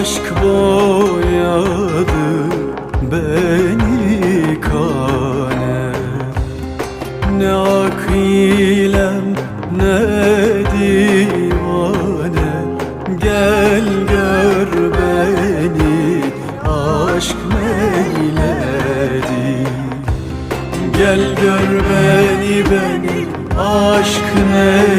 aşk boyadı beni kane. Ne akilem ne divane. Gel gör beni aşk meyledi. Gel gör beni beni aşk ne